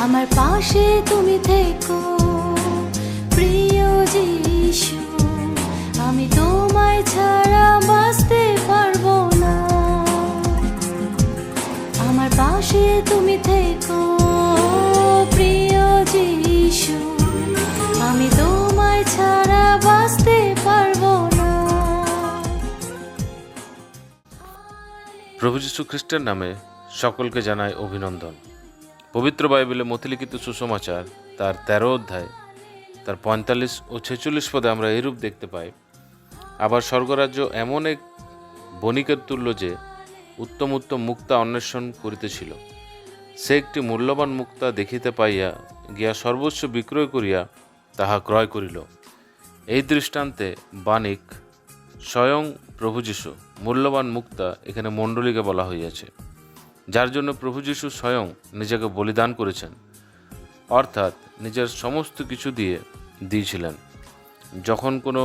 আমার পাশে তুমি থেকো। প্রিয় যিশু, আমি তোমায় ছাড়া বাঁচতে পারব না। আমার পাশে তুমি থেকো। প্রিয় যিশু, আমি তোমায় ছাড়া বাঁচতে পারব না। প্রভু যীশু খ্রিস্টের নামে সকলকে জানায় অভিনন্দন। পবিত্র বাইবেলে মতিলিখিত সুসমাচার, তার তেরো অধ্যায়, তার পঁয়তাল্লিশ ও ছেচল্লিশ পদে আমরা এরূপ দেখতে পাই। আবার স্বর্গরাজ্য এমন এক বণিকের তুল্য যে উত্তম উত্তম মুক্তা অন্বেষণ করিতেছিল। সে একটি মূল্যবান মুক্তা দেখিতে পাইয়া গিয়া সর্বস্ব বিক্রয় করিয়া তাহা ক্রয় করিল। এই দৃষ্টান্তে বাণিক স্বয়ং প্রভু যীশু মূল্যবান মুক্তা এখানে মণ্ডলীকে বলা হইয়াছে। যার জন্য প্রভু যীশু স্বয়ং নিজেকে বলিদান করেছেন, অর্থাৎ নিজের সমস্ত কিছু দিয়ে দিয়েছিলেন। যখন কোনো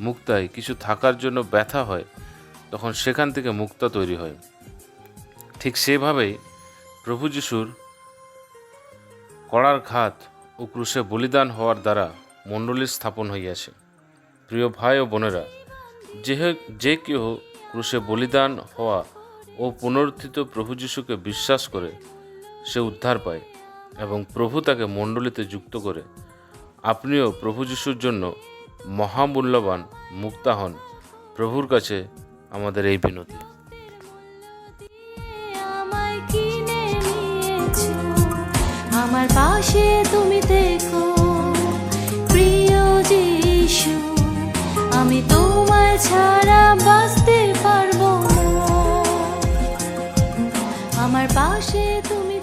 মুক্তায় কিছু থাকার জন্য ব্যথা হয়, তখন সেখান থেকে মুক্তা তৈরি হয়। ঠিক সেভাবেই প্রভু যিশুর কড়ার ঘাত ও ক্রুশে বলিদান হওয়ার দ্বারা মণ্ডলীর স্থাপন হইয়াছে। প্রিয় ভাই ও বোনেরা, যে যে কেহ ক্রুশে বলিদান হওয়া ও পুনরুত্থিত প্রভু যিশুকে বিশ্বাস করে সে উদ্ধার পায় এবং প্রভু তাকে মণ্ডলীতে যুক্ত করে। আপনিও প্রভু যিশুর জন্য মহামূল্যবান মুক্তা হন। প্রভুর কাছে আমাদের এই বিনতি। আমার পাশে তুমি থেকো। আমার পাশে তুমি